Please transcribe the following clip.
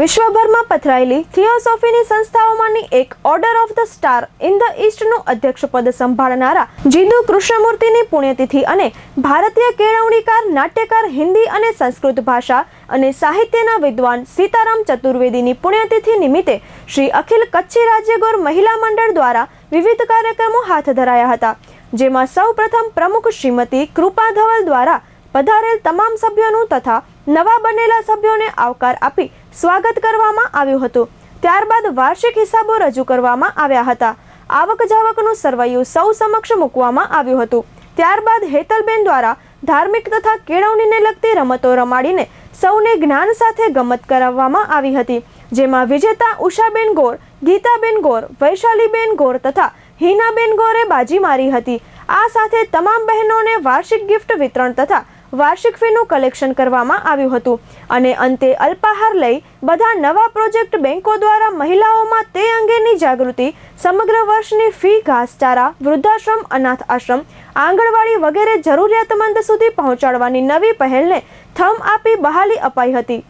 વિશ્વભરમાં પથરાયેલી થિયોસોફીની સંસ્થાઓમાંની એક order of the star in the ઈસ્ટનું અધ્યક્ષપદ સંભાળનારા જીદુ કૃષ્ણમૂર્તિની પુણ્યતિથિ અને ભારતીય કેળવણીકાર, નાટ્યકાર, હિન્દી અને સંસ્કૃત ભાષા અને સાહિત્યના વિદ્વાન સીતારામ ચતુર્વેદીની પુણ્યતિથિ નિમિત્તે શ્રી અખિલ કચ્છી રાજ્યગોર મહિલા મંડળ દ્વારા વિવિધ કાર્યક્રમો હાથ ધરાયા હતા, જેમાં સૌપ્રથમ પ્રમુખ શ્રીમતી કૃપા ધવલ દ્વારા પધારેલ તમામ સભ્યોનું તથા નવા બનેલા સભ્યોને આવકાર આપી સ્વાગત કરવામાં આવ્યું હતું. ત્યારબાદ વાર્ષિક હિસાબો રજૂ કરવામાં આવ્યા હતા. આવક જાવકનું સરવૈયું સૌ સમક્ષ મૂકવામાં આવ્યું હતું. ત્યારબાદ હેતલબેન દ્વારા ધાર્મિક તથા કેળવણીને લગતી રમતો રમાડીને સૌને જ્ઞાન સાથે ગમત કરાવવામાં આવી હતી. જેમાં વિજેતા ઉષાબેન ગોર, ગીતાબેન ગોર, વૈશાલીબેન ગોર તથા હિનાબેન ગોરે બાજી મારી હતી. આ સાથે તમામ બહેનોને વાર્ષિક ગિફ્ટ વિતરણ તથા વાર્ષિક ફીનું કલેક્શન કરવામાં આવ્યું હતું અને અંતે અલ્પાહાર લઈ બધા નવા પ્રોજેક્ટ બેંકો દ્વારા મહિલાઓમાં તે અંગેની જાગૃતિ, સમગ્ર વર્ષની ફી, ઘાસચારા, વૃદ્ધાશ્રમ, અનાથ આશ્રમ, આંગણવાડી વગેરે જરૂરિયાતમંદ સુધી પહોંચાડવાની નવી પહેલને થમ આપી બહાલી અપાઈ હતી.